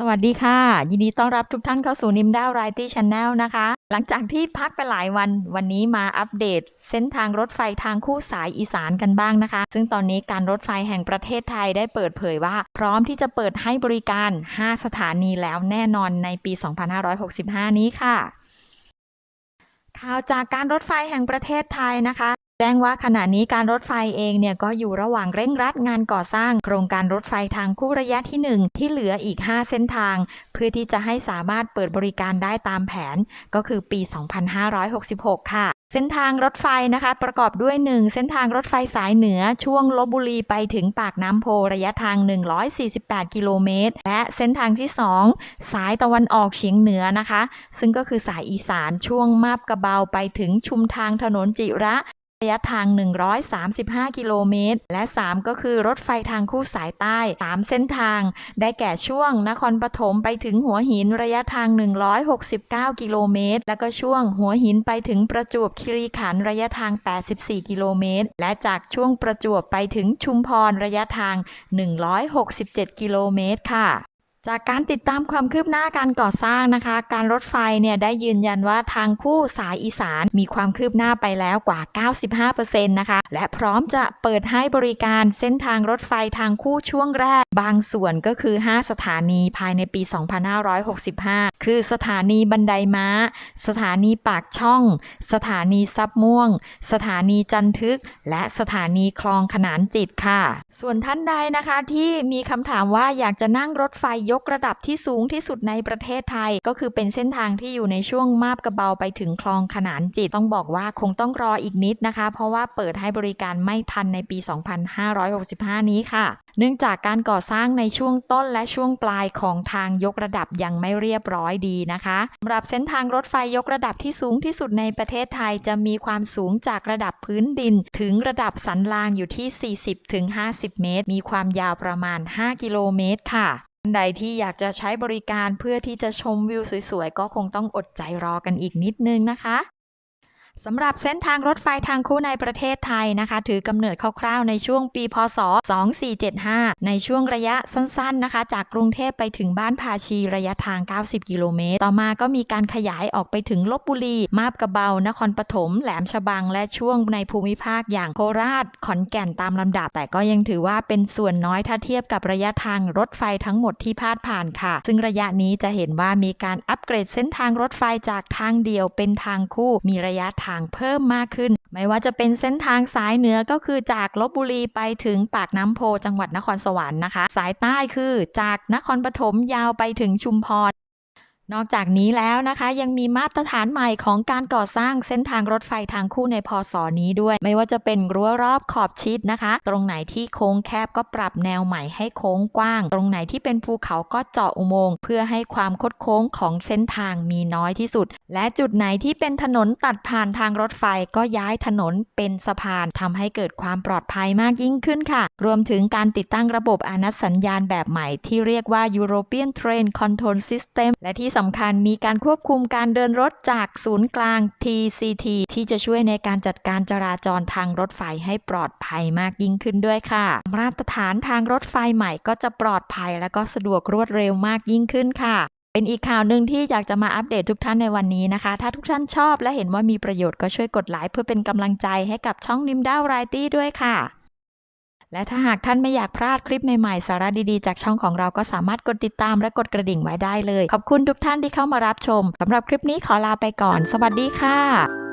สวัสดีค่ะ ยินดีต้อนรับทุกท่านเข้าสู่นิมดาวไรตี้ช n แนลนะคะ หลังจากที่พักไปหลายวันวันนี้มาอัปเดต เส้นทางรถไฟทางคู่สายอีสานกันบ้างนะคะ ซึ่งตอนนี้การรถไฟแห่งประเทศไทยได้เปิดเผยว่า พร้อมที่จะเปิดให้บริการ 5 สถานีแล้วแน่นอนในปี 2565 นี้ค่ะข่าวจากการรถไฟแห่งประเทศไทยนะคะ แจ้งว่าขณะนี้การรถไฟเองเนี่ยก็อยู่ระหว่างเร่งรัดงานก่อสร้าง โครงการรถไฟทางคู่ระยะที่ 1 ที่เหลืออีก 5 เส้นทาง เพื่อที่จะให้สามารถเปิดบริการได้ตามแผน ก็คือปี 2566 ค่ะเส้นทางรถไฟนะคะ ประกอบด้วย 1 เส้นทางรถไฟสายเหนือช่วงลบบุรีไปถึงปากน้ำโพระยะทาง 148 กิโลเมตร และเส้นทางที่ 2 สายตะวันออกเฉียงเหนือนะคะ ซึ่งก็คือสายอีสานช่วงมาบกระเบาไปถึงชุมทางถนนจิระ ระยะทาง 135 กิโลเมตร และ 3 ก็คือรถไฟทางคู่สายใต้ 3 เส้นทาง ได้แก่ช่วงนครปฐมไปถึงหัวหินระยะทาง 169 กิโลเมตร แล้วก็ช่วงหัวหินไปถึงประจวบคีรีขันธ์ระยะทาง 84 กิโลเมตร และจากช่วงประจวบไปถึงชุมพรระยะทาง 167 กิโลเมตรค่ะ จากการติดตามความคืบหน้าการก่อสร้างนะคะ การรถไฟเนี่ยได้ยืนยันว่าทางคู่สายอีสานมีความคืบหน้าไปแล้วกว่า 95%นะคะ และพร้อมจะเปิดให้บริการเส้นทางรถไฟทางคู่ช่วงแรก บางส่วนก็คือ 5 สถานีภายในปี 2565 คือสถานีบันไดม้า สถานีปากช่อง สถานีซับม่วง สถานีจันทึก และสถานีคลองขนานจิตค่ะ ส่วนท่านใดนะคะที่มีคำถามว่าอยากจะนั่งรถไฟยกระดับที่สูงที่สุดในประเทศไทย ก็คือเป็นเส้นทางที่อยู่ในช่วงมาบกระเบาไปถึงคลองขนานจิตต้องบอกว่าคงต้องรออีกนิดนะคะ เพราะว่าเปิดให้บริการไม่ทันในปี 2565 นี้ค่ะ เนื่องจากการก่อสร้างในช่วงต้นและช่วงปลายของทางยกระดับยังไม่เรียบร้อยดีนะคะสำหรับเส้นทางรถไฟยกระดับที่สูงที่สุดในประเทศไทยจะมีความสูงจากระดับพื้นดิน ถึงระดับสันรางอยู่ที่ 40-50 เมตร มีความยาวประมาณ 5 กิโลเมตรค่ะใดที่อยากจะใช้บริการเพื่อที่จะชมวิวสวยๆ ก็คงต้องอดใจรอกันอีกนิดนึงนะคะ สำหรับเส้นทางรถไฟทางคู่ในประเทศไทยนะคะ ถือกำเนิดคร่าวๆในช่วงปีพศ 2475 ในช่วงระยะสั้นๆนะคะ จากกรุงเทพไปถึงบ้านภาชีระยะทาง 90 กิโลเมตร ต่อมาก็มีการขยายออกไปถึงลบบุรี มาบกระเบา นครปฐม แหลมฉบัง และช่วงในภูมิภาคอย่างโคราช ขอนแก่นตามลำดับ แต่ก็ยังถือว่าเป็นส่วนน้อยถ้าเทียบกับระยะทางรถไฟทั้งหมดที่พาดผ่านค่ะ ซึ่งระยะนี้จะเห็นว่ามีการอัปเกรดเส้นทางรถไฟจากทางเดียวเป็นทางคู่ มีระยะททางเพิ่มมากขึ้น ไม่ว่าจะเป็นเส้นทางสายเหนือก็คือจากลบบุรีไปถึงปากน้ำโพจังหวัดนครสวรรค์นะคะ สายใต้คือจากนครปฐมยาวไปถึงชุมพร นอกจากนี้แล้วนะคะยังมีมาตรฐานใหม่ของการก่อสร้างเส้นทางรถไฟทางคู่ในพศนี้ด้วย ไม่ว่าจะเป็นรั้วรอบขอบชิดนะคะ ตรงไหนที่โค้งแคบก็ปรับแนวใหม่ให้โค้งกว้าง ตรงไหนที่เป็นภูเขาก็เจาะอุโมงค์เพื่อให้ความคดโค้งของเส้นทางมีน้อยที่สุด และจุดไหนที่เป็นถนนตัดผ่านทางรถไฟก็ย้ายถนนเป็นสะพานทำให้เกิดความปลอดภัยมากยิ่งขึ้นค่ะ รวมถึงการติดตั้งระบบอนัตสัญญาณแบบใหม่ที่เรียกว่า European Train Control System และที่สำคัญมีการควบคุมการเดินรถจากศูนย์กลาง TCT ที่จะช่วยในการจัดการจราจรทางรถไฟให้ปลอดภัยมากยิ่งขึ้นด้วยค่ะ มาตรฐานทางรถไฟใหม่ก็จะปลอดภัยและก็สะดวกรวดเร็วมากยิ่งขึ้นค่ะเป็นอีกข่าวหนึ่งที่อยากจะมาอัปเดตทุกท่านในวันนี้นะคะ ถ้าทุกท่านชอบและเห็นว่ามีประโยชน์ก็ช่วยกดไลค์เพื่อเป็นกำลังใจให้กับช่องนิมด้าวไรตี้ด้วยค่ะ และถ้าหากท่านไม่อยากพลาดคลิปใหม่ๆ สาระดีๆ จากช่องของเราก็สามารถกดติดตามและกดกระดิ่งไว้ได้เลย ขอบคุณทุกท่านที่เข้ามารับชมสำหรับคลิปนี้ขอลาไปก่อน สวัสดีค่ะ